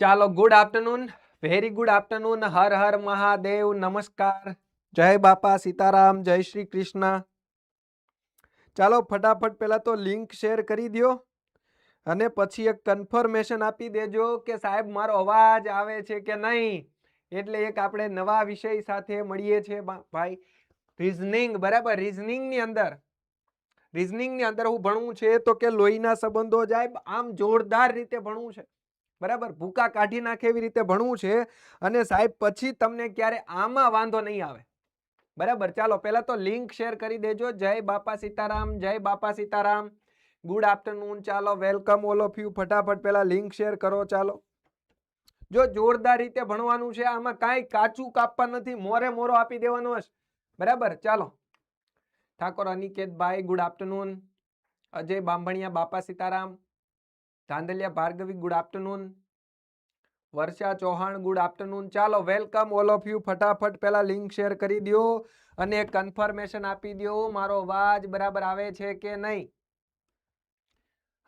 ચાલો good afternoon very good afternoon Har Har Mahadev. નમસ્કાર. જય બાપા સીતારામ. જય શ્રી કૃષ્ણ. ચાલો, ફટાફટ પહેલાં તો લિંક શેર કરી દ્યો અને પછી એક કન્ફર્મેશન આપી દેજો કે સાહેબ, મારો અવાજ આવે છે કે નહીં? એટલે એક આપણે નવા વિષય સાથે મળીએ છીએ ભાઈ. રિઝનિંગ બરાબર? રિઝનિંગની અંદર. રિઝનિંગની અંદર હું ભણવું છે તો કે લોહીના સંબંધો જાય, આમ જોરદાર રીતે ભણવું છે. બરાબર? ભૂકા કાઢી નાખે એવી રીતે ભણવું છે અને સાહેબ, પછી તમને ક્યારે આમાં વાંધો નહીં આવે. બરાબર? ચાલો, પહેલા તો લિંક શેર કરી દેજો. જય બાપા સીતારામ, જય બાપા સીતારામ. ગુડ આફ્ટરનૂન ચાલો વેલકમ ઓલ ઓફ યુ ફટાફટ પહેલા લિંક શેર કરો, ચાલો. જો જોરદાર રીતે ભણવાનું છે, આમાં કાંઈ કાચું કાપવા નથી, મોરે મોરો આપી દેવાનો હશે બરાબર? ચાલો. Thakor અનિકેતભાઈ good afternoon Ajay Bambhaniya, Bapa Sitaram. Dhandhaliya Bhargavi good afternoon Varsha Chauhan good afternoon ચાલો વેલકમ ઓલ ઓફ યુ ફટાફટ પહેલા લિંક શેર કરી દો અને કન્ફર્મેશન આપી દો મારો અવાજ બરાબર આવે છે કે નહીં?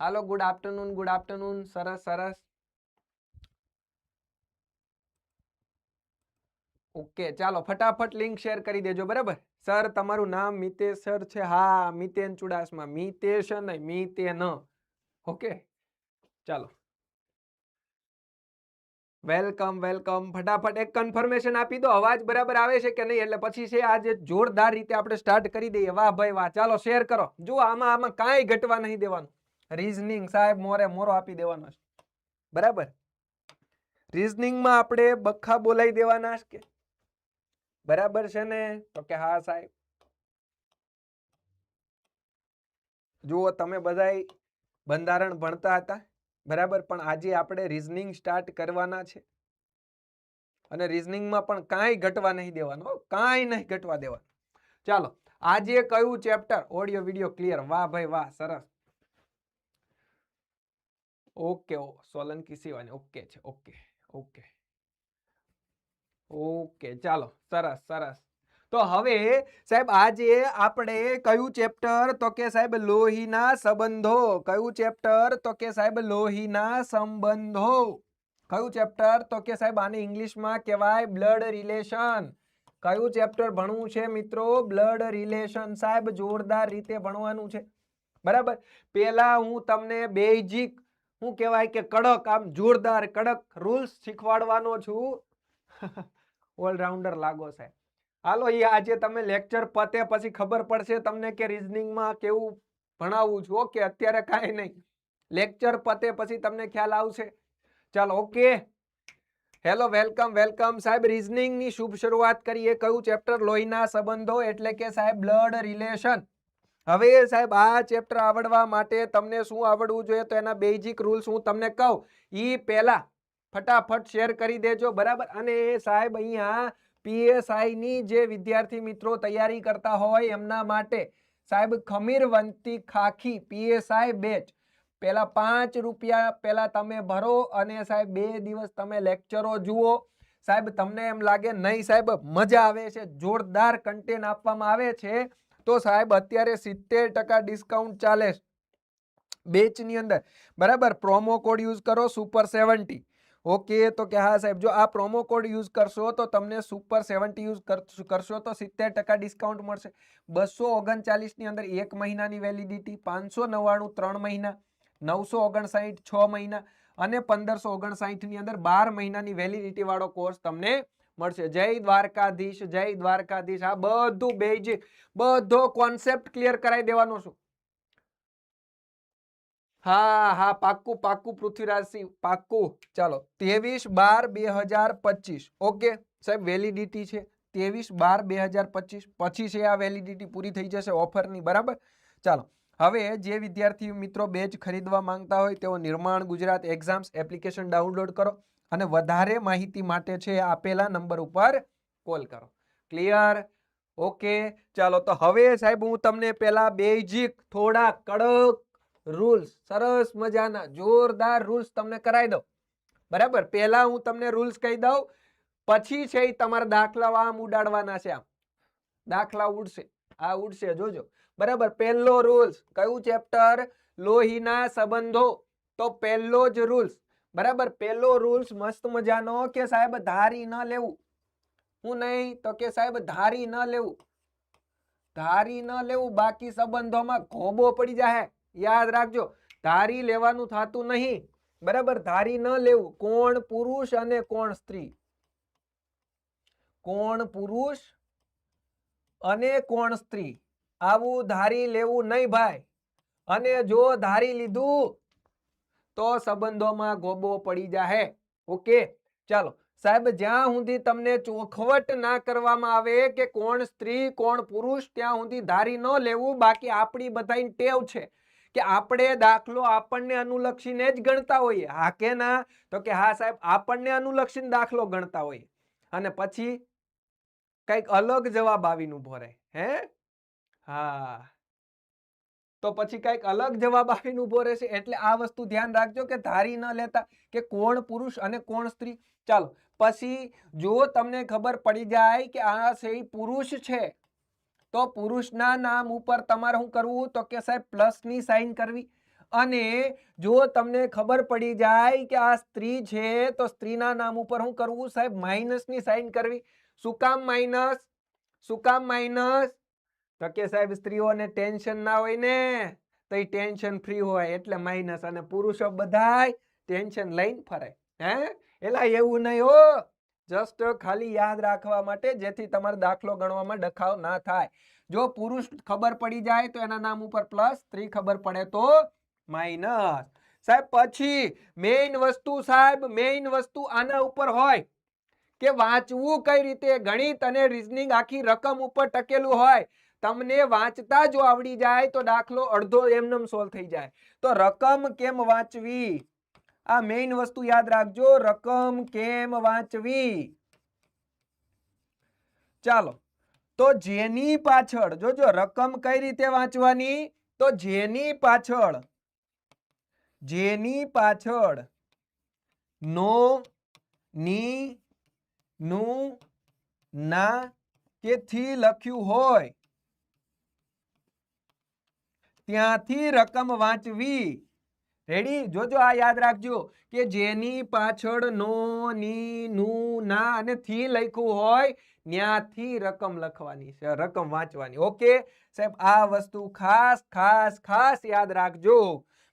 હાલો ગુડ આફ્ટરનૂન ગુડ આફ્ટરનૂન સરસ સરસ. ઓકે, ચાલો, ફટાફટ લિંક શેર કરી દેજો, બરાબર? સર તમારું નામ મિતેશ સર છે. હા, મિતેન ચુડાસમા. મિતેશ નહીં, મિતેન. ઓકે. ચાલો. Welcome welcome. ફટાફટ એક કન્ફર્મેશન આપી દો. અવાજ બરાબર આવે છે કે નહીં? એટલે પછી છે આજે જોરદાર રીતે આપણે સ્ટાર્ટ કરી દઈએ. વાહ ભાઈ વાહ. ચાલો શેર કરો. જો આમાં આમાં કાંઈ ઘટવા નહીં દેવાનું. રીઝનિંગ સાહેબ મોરે મોરો આપી દેવાનો બરાબર? રીઝનિંગમાં આપણે બખા બોલાવી દેવાના કે? બરાબર છે ને? તો કે હા સાહેબ. જુઓ, તમે બધાય બંધારણ ભણતા હતા? બરાબર? પણ આજે આપણે રીઝનિંગ સ્ટાર્ટ કરવાના છે. અને રીઝનિંગમાં પણ કાંઈ ઘટવા નહીં દેવાનું કાંઈ નહીં ઘટવા દેવાનું. ચાલો, આજે કયું ચેપ્ટર ઓડિયો વિડિયો ક્લિયર વાહ ભાઈ વાહ, સરસ. ઓકે, ઓ, સોલંકી સિવાની ઓકે છે, ઓકે ઓકે. ઓકે, ચાલો, સરસ સરસ. તો હવે, સાહેબ, આજે આપણે કયું ચેપ્ટર? તો કે સાહેબ, લોહીના સંબંધો. કયું ચેપ્ટર? તો કે સાહેબ, લોહીના સંબંધો. કયું ચેપ્ટર? તો કે સાહેબ, આને ઇંગ્લિશમાં કહેવાય બ્લડ રિલેશન. કયું ચેપ્ટર ભણવું છે મિત્રો? બ્લડ રિલેશન, સાહેબ, જોરદાર રીતે ભણવાનું છે. બરાબર? પહેલા હું તમને બેઝિક હું કહેવાય કે કડક, આમ જોરદાર કડક રૂલ્સ શીખવાડવાનો છું. ઓલરાઉન્ડર લાગો, સાહેબ. હાલો એ આજે તમે લેક્ચર પતે પછી ખબર પડશે તમને કે રિઝનિંગમાં કેવું ભણાવવું છું. ઓકે, અત્યારે કાંઈ નહીં. લેક્ચર પતે પછી તમને ખ્યાલ આવશે. ચાલો, ઓકે. હેલો વેલકમ વેલકમ સાહેબ રિઝનિંગની શુભ શરૂઆત કરીએ. કયું ચેપ્ટર લોહીના સંબંધો એટલે કે સાહેબ બ્લડ રિલેશન હવે સાહેબ, આ ચેપ્ટર આવડવા માટે તમને શું આવડવું જોઈએ તો એના બેઝિક રૂલ્સ હું તમને કહું. એ પહેલાં ફટાફટ શેર કરી દેજો, બરાબર? અને સાહેબ અહીંયા પીએસઆઈ ની જે વિદ્યાર્થી મિત્રો તૈયારી કરતા હોય એમના માટે સાહેબ ખમીરવંતી ખાખી પીએસઆઈ બેચ. પહેલા પાંચ રૂપિયા પહેલાં તમે ભરો અને સાહેબ બે દિવસ તમે લેક્ચરો જુઓ. સાહેબ તમને એમ લાગે નહીં સાહેબ, મજા આવે છે, જોરદાર કન્ટેન્ટ આપવામાં આવે છે. તો સાહેબ અત્યારે સિત્તેર ટકા ડિસ્કાઉન્ટ ચાલે બેચની અંદર બરાબર પ્રોમો કોડ યુઝ કરો સુપર સેવન્ટી ઓકે, તો કે હા સાહેબ, જો આ પ્રોમો કોડ યુઝ કરશો તો તમને સુપર સેવન્ટી યુઝ કરશો તો સિત્તેર ટકા ડિસ્કાઉન્ટ મળશે. બસો ઓગણચાલીસની અંદર એક મહિનાની વેલિડિટી, પાંચસો નવ્વાણું ત્રણ મહિના, નવસો ઓગણસાઠ છ મહિના અને પંદરસો ઓગણસાઠની અંદર બાર મહિનાની વેલિડિટી વાળો કોર્સ તમને મળશે. જય દ્વારકાધીશ જય દ્વારકાધીશ. આ બધું બેઝિક, બધો કોન્સેપ્ટ ક્લિયર કરાવી દેવાનો છું. હા હા, પાક્કું પાક્કું પૃથ્વીરાજસિંહ, પાક્કું. ચાલો, ત્રેવીસ બાર બે હજાર પચીસ. ઓકે, સાહેબ વેલિડિટી છે. ત્રેવીસ બાર બે હજાર પચીસ, પછી છે આ વેલિડિટી પૂરી થઈ જશે ઓફરની બરાબર? ચાલો, હવે જે વિદ્યાર્થી મિત્રો બેચ ખરીદવા માંગતા હોય તેઓ નિર્માણ, ગુજરાત એક્ઝામ્સ એપ્લિકેશન ડાઉનલોડ કરો અને વધારે માહિતી માટે છે આપેલા નંબર ઉપર કોલ કરો. ક્લિયર ઓકે, ચાલો, તો હવે સાહેબ, હું તમને પહેલાં બેઝિક થોડા કડક રૂલ્સ સરસ મજાના. જોરદાર રૂલ્સ તમને કરાવી દઉં. બરાબર? પહેલા હું તમને રૂલ્સ કહી દઉં. પછી છે એ તમારા દાખલા આમ ઉડાડવાના છે આમ. દાખલા ઉડશે. આ ઉડશે. જોજો. બરાબર? પહેલો રૂલ્સ કયું ચેપ્ટર લોહીના સંબંધો. તો પહેલો જ રૂલ્સ બરાબર? પહેલો રૂલ્સ મસ્ત મજાનો. કે સાહેબ ધારી ન લેવું. હું નહીં, તો કે સાહેબ ધારી ન લેવું. ધારી ન લેવું. બાકી સંબંધોમાં ઘોબો પડી જાય યાદ રાખજો, ધારી લેવાનું થતું નહીં. બરાબર? ધારી ન લેવું. કોણ પુરુષ અને કોણ સ્ત્રી? કોણ પુરુષ અને કોણ સ્ત્રી? આવું ધારી લેવું નહીં ભાઈ. અને જો ધારી લીધું, તો સંબંધોમાં ગોબો પડી જાહે. ઓકે? ચાલો. સાહેબ, જ્યાં સુધી તમને ચોખવટ ના કરવામાં આવે કે કોણ સ્ત્રી, કોણ પુરુષ, ત્યાં સુધી ધારી ન લેવું. બાકી આપણી બધાની ટેવ છે. કે આપણે દાખલો આપણને અનુલક્ષીને જ ગણતા હોઈએ. હા કે ના? તો કે હા સાહેબ, આપણને અનુલક્ષીને દાખલો ગણતા હોઈએ. અને પછી કંઈક અલગ જવાબ આવીને ઊભો રહે. હે? હા. તો પછી કંઈક અલગ જવાબ આવીને ઊભો રહેશે. એટલે આ વસ્તુ ધ્યાન રાખજો કે ધારી ન લેતા કે કોણ પુરુષ અને કોણ સ્ત્રી. ચાલો, પછી જો તમને ખબર પડી જાય કે આ છે પુરુષ છે તો પુરુષના નામ ઉપર તમારે શું કરવું? તો કે સાહેબ, પ્લસની સાઇન કરવી. અને જો તમને ખબર પડી જાય કે આ સ્ત્રી છે, તો સ્ત્રીના નામ ઉપર શું કરવું સાહેબ? માઇનસની સાઇન કરવી. શું કામ માઇનસ શું કામ માઇનસ તો કે સાહેબ, સ્ત્રીઓને ટેન્શન ના હોય ને, તો એ ટેન્શન ફ્રી હોય, એટલે માઇનસ અને પુરુષો બધાય ટેન્શન લઈને ફરે. હે? એલા, એવું નહીં હો. જસ્ટ ખાલી યાદ રાખવા માટે જેથી તમારો દાખલો ગણવામાં ડખાવ ના થાય. જો પુરુષ ખબર પડી જાય તો એના નામ ઉપર પ્લસ સ્ત્રી ખબર પડે તો માઇનસ સાહેબ, પછી મેઇન વસ્તુ સાહેબ મેઇન વસ્તુ આના ઉપર હોય કે વાંચવું કઈ રીતે? ગણિત અને રીઝનિંગ આખી રકમ ઉપર ટકેલું હોય. તમને વાંચતા જો આવડી જાય તો દાખલો અડધો એમનેમ સોલ્વ થઈ જાય. તો રકમ કેમ વાંચવી? આ મેઇન વસ્તુ યાદ રાખજો, રકમ કેમ વાંચવી? ચાલો, તો જેની પાછળ, જોજો, રકમ કઈ રીતે વાંચવાની? તો જેની પાછળ જેની પાછળ, નો, ની, નું, ના કે થી લખ્યું હોય? ત્યાંથી રકમ વાંચવી. રેડી જોજો, આ યાદ રાખજો કે જેની પાછળ નો ની નું ના અને થી લખ્યું હોય ત્યાંથી રકમ લખવાની છે, રકમ વાંચવાની. ઓકે સાહેબ, આ વસ્તુ ખાસ ખાસ ખાસ યાદ રાખજો.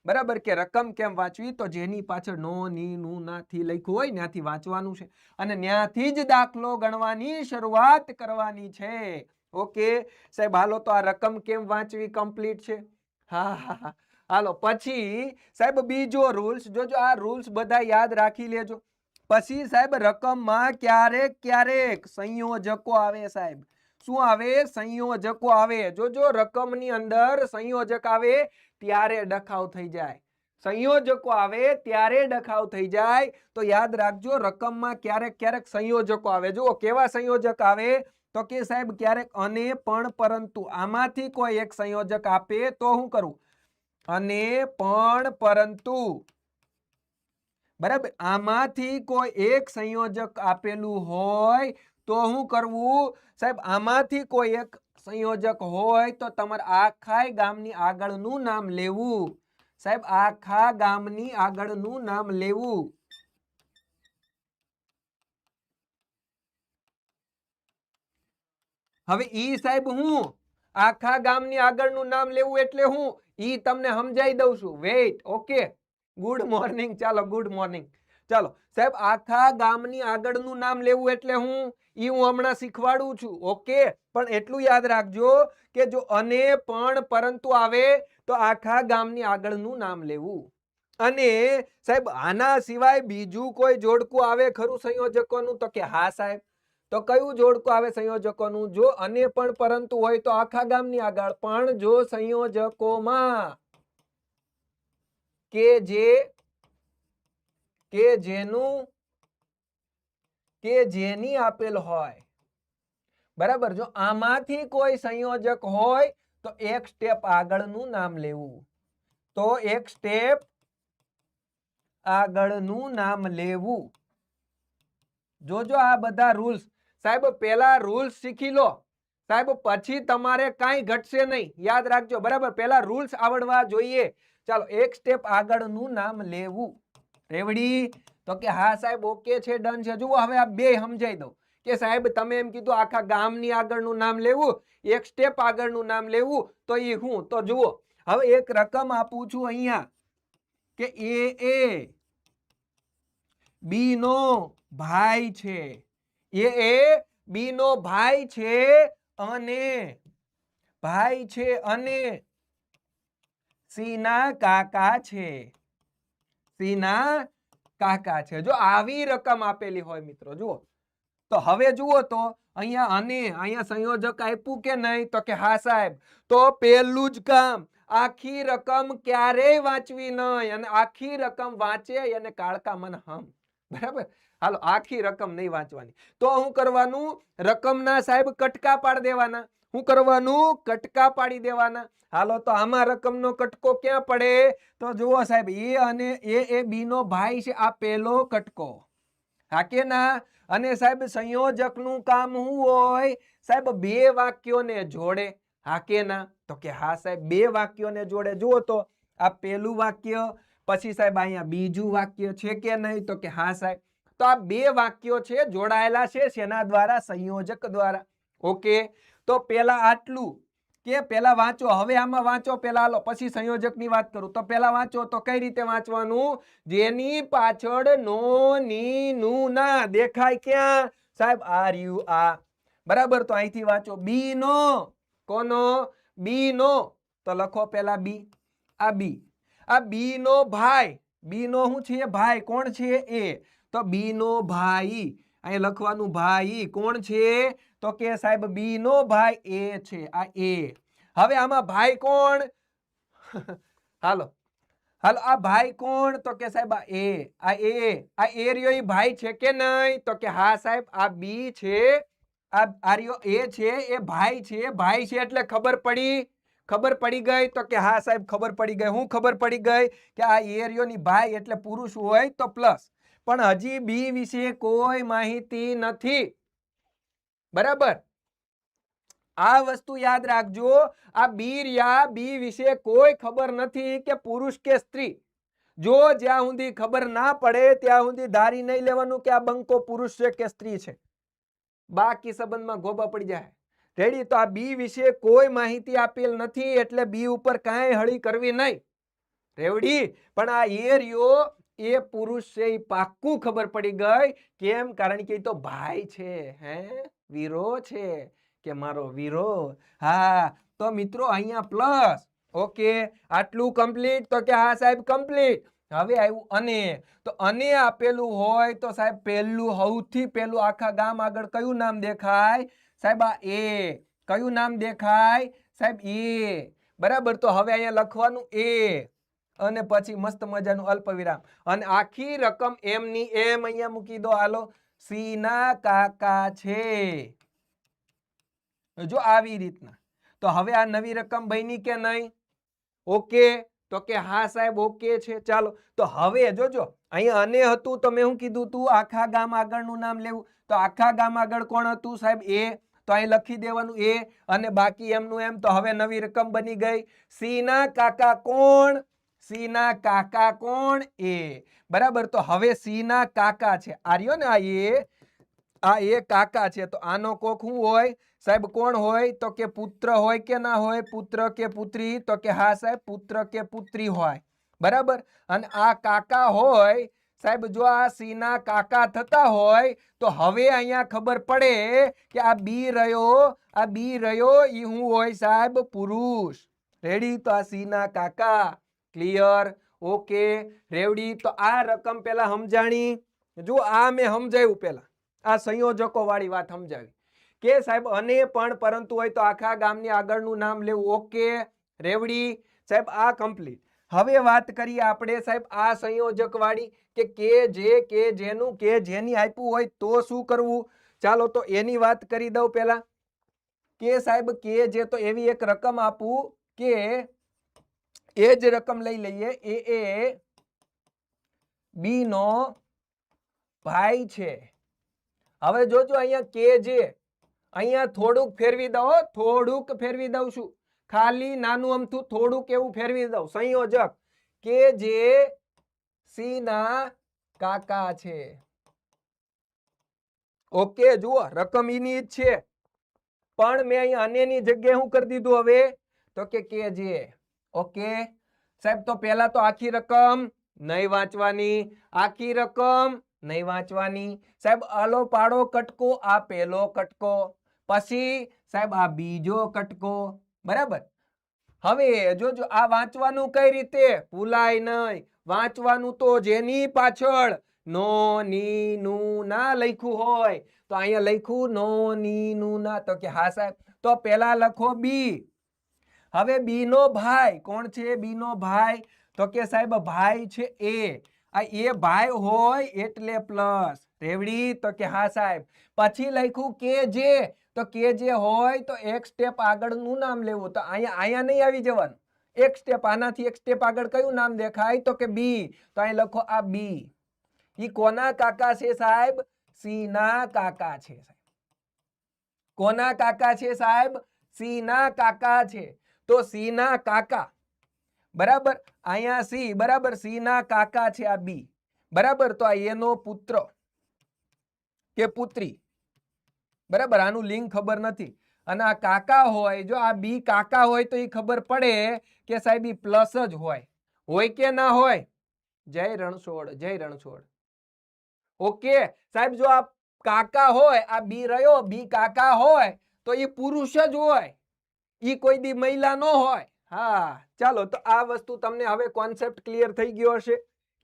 બરાબર કે રકમ કેમ વાંચવી? તો જેની પાછળ નો ની નું ના થી લખ્યું હોય ત્યાંથી વાંચવાનું છે. અને ત્યાંથી જ દાખલો ગણવાની શરૂઆત કરવાની છે. ઓકે સાહેબ, હાલો તો આ રકમ કેમ વાંચવી કમ્પ્લીટ છે? હા હા હા. હાલો, પછી સાહેબ બીજો રૂલ્સ જોજો આ રૂલ્સ બધા યાદ રાખી લેજો. પછી સાહેબ રકમમાં ક્યારેક ક્યારેક સંયોજકો આવે સાહેબ. શું આવે? સંયોજકો આવે. જોજો રકમની અંદર સંયોજક આવે, ત્યારે ડખાવ થઈ જાય. સંયોજકો આવે, ત્યારે ડખાવ થઈ જાય. તો યાદ રાખજો, રકમમાં ક્યારેક ક્યારેક સંયોજકો આવે. જુઓ, કેવા સંયોજક આવે? તો કે સાહેબ, ક્યારેક અને પણ, પરંતુ આમાંથી કોઈ એક સંયોજક આપે તો હું કરું? અને પણ પરંતુ, બરાબર? આમાંથી કોઈ એક સંયોજક આપેલું હોય તો શું કરવું? સાહેબ, આમાંથી કોઈ એક સંયોજક હોય તો તમારે આખા ગામની આગળનું નામ લેવું. સાહેબ, આખા ગામની આગળનું નામ લેવું. હવે ઈ સાહેબ હું? આખા ગામની આગળનું નામ લેવું એટલે હું? ઈ તમને સમજાઈ દઉં છું. વેઇટ ઓકે ગુડ મોર્નિંગ ચાલો ગુડ મોર્નિંગ ચાલો, સાહેબ, આખા ગામની આગળનું નામ લેવું એટલે હું ઈ હું હમણાં શીખવાડું છું. ઓકે પણ એટલું યાદ રાખજો કે જો અને પણ પરંતુ આવે તો આખા ગામની આગળનું નામ લેવું. અને સાહેબ, આના સિવાય બીજું કોઈ જોડકું આવે ખરું સંયોજકોનું? તો કે હા, સાહેબ. તો કયું જોડકું આવે સંયોજકોનું? જો અને પણ પરંતુ હોય તો આખા ગામની આગળ. પણ જો સંયોજકોમાં કે જે, કે જેનું, કે જેની આપેલ હોય. બરાબર? જો આમાંથી કોઈ સંયોજક હોય તો એક સ્ટેપ આગળનું નામ લેવું. તો એક સ્ટેપ આગળનું નામ લેવું. જોજો આ બધા રૂલ્સ. સાહેબ, પેલા રૂલ્સ શીખી લો. સાહેબ, પછી તમારે કાંઈ ઘટશે નહીં. યાદ રાખજો, બરાબર? પેલા રૂલ્સ આવડવા જોઈએ. ચાલો, એક સ્ટેપ આગળનું નામ લેવું. રેવડી તો કે, હા સાહેબ, ઓકે છે ડન છે. જુઓ, હવે આ બે સમજાઈ દઉં. કે સાહેબ, તમે એમ કીધું, આખા ગામની આગળનું નામ લેવું. એક સ્ટેપ આગળનું નામ લેવું. તો એ હું? તો જુઓ, હવે એક રકમ આપું છું અહીંયા. કે એ એ બી નો ભાઈ છે. એ એ બી નો ભાઈ છે અને ભાઈ છે અને સી ના કાકા છે સી ના કાકા છે જો આવી રકમ આપેલી હોય મિત્રો, જુઓ. તો હવે જુઓ તો, અહીંયા અને, અહીંયા સંયોજક આપ્યું કે નહીં? તો કે હા સાહેબ. તો પહેલું જ કામ, આખી રકમ ક્યારેય વાંચવી નહીં અને આખી રકમ વાંચે અને કાળકા મન હમ. બરાબર? હાલો, આખી રકમ નહીં વાંચવાની. તો હું કરવાનું? રકમના સાહેબ કટકા પાડી દેવાના. શું કરવાનું? કટકા પાડી દેવાના. હાલો, તો આમાં રકમનો કટકો ક્યાં પડે? તો જુઓ સાહેબ, એ અને એ એ બી નો ભાઈ છે, આ પહેલો કટકો. હા કે ના? અને સાહેબ, સંયોજકનું કામ શું હોય? સાહેબ, બે વાક્યોને જોડે. હા કે ના? તો કે હા સાહેબ, બે વાક્યોને જોડે. જુઓ તો, આ પેલું વાક્ય, પછી સાહેબ, અહીંયા બીજું વાક્ય છે કે નહીં? તો કે હા સાહેબ. તો આ બે વાક્યો છે જોડાયેલા છે શેના દ્વારા? સંયોજક દ્વારા. ઓકે. તો પેલા આટલું કે પેલા વાંચો. હવે આમાં વાંચો પેલા હાલો. પછી સંયોજકની વાત કરું. તો પેલા વાંચો. તો કઈ રીતે વાંચવાનું? જેની પાછળ નો, ની, નું, ના દેખાય ક્યાં? સાહેબ આર યુ આ. બરાબર? તો અહીંથી વાંચો. બી નો. કોનો? બી નો. તો લખો પેલા બી. આ બી. આ બી નો ભાઈ. બી નો શું છે? ભાઈ. કોણ છે? એ. તો બી નો ભાઈ. અહીંયા લખવાનું ભાઈ. કોણ છે? તો કે સાહેબ બી નો ભાઈ એ છે. આ એ. હવે આમાં ભાઈ કોણ? હાલો. હાલો, આ ભાઈ કોણ? તો કે સાહેબ, આ એ. આ એ. આ એ રહ્યો ભાઈ છે કે નહીં? તો કે હા સાહેબ, આ બી છે. આ આ રહ્યો એ છે. એ ભાઈ છે. ભાઈ છે એટલે ખબર પડી. ખબર પડી ગઈ તો કે હા સાહેબ, ખબર પડી ગઈ. હું ખબર પડી ગઈ કે આ એરિયોની ભાઈ એટલે પુરુષ હોય તો પ્લસ. પણ હજી બી વિશે કોઈ માહિતી નથી. બરાબર? આ વસ્તુ યાદ રાખજો, આ બી રિયા બી વિશે કોઈ ખબર નથી કે પુરુષ કે સ્ત્રી. જો જ્યાં સુધી ખબર ના પડે, ત્યાં સુધી ધારી નહીં લેવાનું કે આ બંકો પુરુષ છે કે સ્ત્રી છે. બાકી સંબંધમાં ગોબા પડી જાય. રેડી? તો આ બી વિશે કોઈ માહિતી આપેલ નથી, એટલે બી ઉપર કાંઈ હળી કરવી નહીં. રેવડી? પણ આ એ રહ્યો એ પુરુષ છે એ પાક્કું ખબર પડી ગઈ કેમ? કારણ કે એ તો ભાઈ છે, હે? વીરો છે કે મારો વીરો? હા, તો મિત્રો અહીંયા પ્લસ ઓકે? આટલું કમ્પ્લીટ તો કે હા સાહેબ કમ્પ્લીટ હવે આવ્યું અને. તો અને આપેલું હોય તો સાહેબ પહેલું, સૌથી પહેલું આખા ગામ આગળ કયું નામ દેખાય? સાહેબ આ એ કયું નામ દેખાય? સાહેબ એ બરાબર, તો હવે અહીંયા લખવાનું એ અને પછી મસ્ત મજાનું અલ્પ વિરામ અને આખી રકમ એમની એમ અહીંયા મૂકી દો. હાલો. સી ના કાકા છે. જો આવી રીતના. તો હવે આ નવી રકમ બની કે નહીં? ઓકે? તો કે હા સાહેબ, ઓકે છે. ચાલો. તો હવે જોજો. અહીંયા અને હતું તો મેં શું કીધું તું આખા ગામ આગળનું નામ લેવું. તો આખા ગામ આગળ કોણ હતું સાહેબ? એ. તો અહીં લખી દેવાનું એ. અને બાકી એમનું એમ. તો હવે નવી રકમ બની ગઈ. સી કાકા કોણ? સી ના કાકા કોણ એ? બરાબર, તો હવે સી ના કાકા છે. આર્યો ને આ એ આ એ કાકા છે. તો આનો કોક શું હોય? સાહેબ, કોણ હોય? તો કે પુત્ર હોય કે ના હોય? પુત્ર કે પુત્રી? તો કે હા, સાહેબ, પુત્ર કે પુત્રી હોય. બરાબર? અને આ કાકા હોય, સાહેબ, જો આ સીના કાકા થતા હોય, તો હવે અહીંયા ખબર પડે કે આ બી રહ્યો, આ બી રહ્યો એ હું હોય સાહેબ? પુરુષ. રેડી તો આ સીના કાકા. ક્લિયર ઓકે રેવડી તો આ રકમ પેલા સમજાણી. જો આ મેં સમજાયું પેલા. આ સંયોજકો વાળી વાત સમજાવી. કે સાહેબ, અને પણ પરંતુ હોય તો આખા ગામની આગળનું નામ લેવું. ઓકે રેવડી સાહેબ, આ કમ્પ્લીટ હવે વાત કરીએ આપણે, સાહેબ, આ સંયોજક વાળી કે કે જે, કે જેનું, કે જેની આપ્યું હોય તો શું કરવું? ચાલો તો એની વાત કરી દઉં પેલા. કે સાહેબ, કે જે તો એવી એક રકમ આપું કે એ જ રકમ લઈ લઈએ એ એ બી નો ભાઈ છે હવે જોજો અહીંયા કે જે અહીંયા થોડુંક ફેરવી દઉં હો, થોડુંક ફેરવી દઉં છું. ખાલી નાનું અમથું થોડુંક એવું ફેરવી દઉં. સંયોજક કે જે સી ના કાકા છે. ઓકે જુઓ રકમ ઈની જ છે. પણ મેં અહીંયા અન્યની જગ્યાએ શું કરી દીધું હવે. તો કે કે જે. ઓકે. સાહેબ, તો પહેલા તો આખી રકમ નહીં વાંચવાની, આખી રકમ નહીં વાંચવાની. સાહેબ, આલો પાડો કટકો, આ પહેલો કટકો. પછી, સાહેબ, આ બીજો કટકો. બરાબર? હવે જોજો આ વાંચવાનું કઈ રીતે? ભૂલાય નહીં. વાંચવાનું તો જેની પાછળ નો ની નું ના લખ્યું હોય. તો અહીંયા લખ્યું નો ની નું ના. તો કે હા સાહેબ, તો પહેલા લખો બી. હવે બી નો ભાઈ, કોણ છે બી નો ભાઈ? તો કે સાહેબ, ભાઈ છે એ. આ એ ભાઈ હોય એટલે પ્લસ રેવડી? તો કે હા સાહેબ. પછી લખ્યું કે જે. તો કે જે હોય તો એક સ્ટેપ આગળનું નામ લેવું. તો અહીંયા અહીંયા નહીં આવી જવાનું. એક સ્ટેપ આનાથી એક સ્ટેપ આગળ કયું નામ દેખાય? તો કે બી તો અહીં લખો આ બી ઈ કોના કાકા છે સાહેબ? સી ના કાકા છે સાહેબ. કોના કાકા છે સાહેબ? સી ના કાકા છે. તો સી ના કાકા. બરાબર? અહીંયા સી, બરાબર? સી ના કાકા છે આ બી. બરાબર? તો આ એનો પુત્ર કે પુત્રી. બરાબર? આનું લિંક ખબર નથી. અને આ કાકા હોય, જો આ બી કાકા હોય તો એ ખબર પડે કે સાહેબ ઈ પ્લસ જ હોય. હોય કે ના હોય? જય રણછોડ જય રણછોડ. ઓકે? સાહેબ, જો આ કાકા હોય, આ બી રહ્યો, બી કાકા હોય, તો એ પુરુષ જ હોય. ઈ કોઈ દી મહિલા નો હોય. હા, ચાલો, તો આ વસ્તુ તમને હવે કોન્સેપ્ટ ક્લિયર થઈ ગયો હશે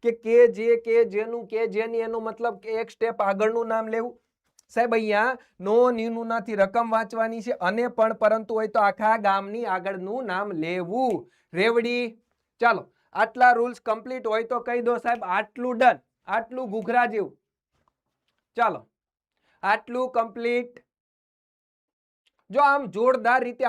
કે કે, જે, કે, જેનું, કે, જેની એનો મતલબ કે એક સ્ટેપ આગળનું નામ લેવું. સાહેબ, અહીંયા નો, નીનું નાથી રકમ વાંચવાની છે અને પણ, પરંતુ હોય તો આખા ગામની આગળનું નામ લેવું. રેવડી, ચાલો, આટલા રૂલ્સ કમ્પ્લીટ હોય તો કહી દો સાહેબ, આટલું ડન આટલું ઘૂઘરા જેવું. ચાલો, આટલું કમ્પ્લીટ જો આમ જોરદાર રીતે